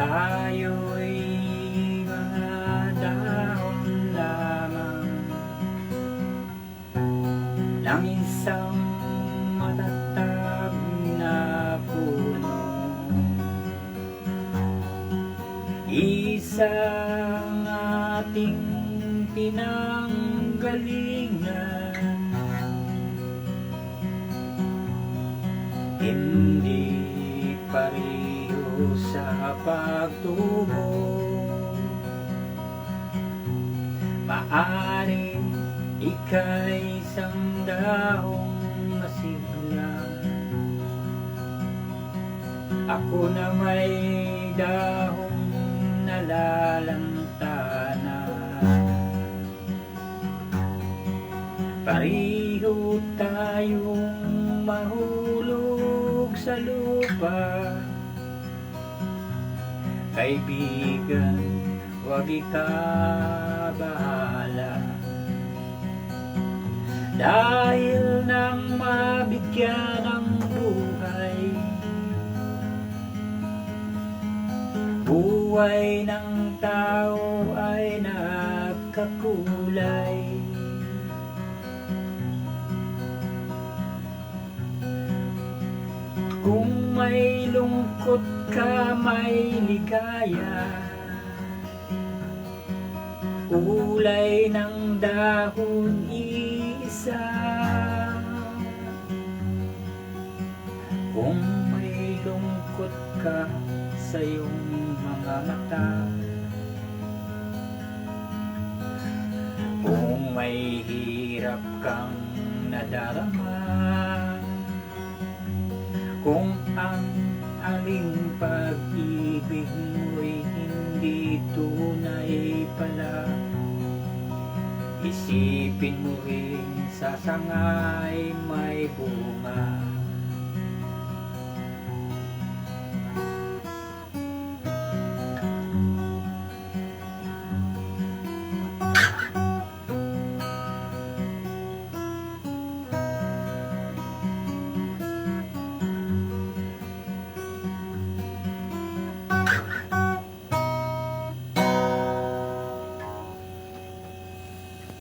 Tayo'y mga dahon lamang. Ng isang matatag na puno. Isang ating pinanggalingan. Hindi sa pagtubo Maaring ika'y isang dahong masigla? Ako na may dahong nalalantana. Pareho tayong mahulog sa lupa Kaibigan, wag ikabahala Dahil nang mabigyan ng buhay Buhay ng tao ay nagkakulay. Kung may lungkot ka, may ligaya. Kulay ng dahon isa. Kung may lungkot ka sa iyong mga mata. Kung may hirap kang nadarama kung ang aling pag-ibig mo'y hindi tunay pala Isipin mo rin sa sangay may bunga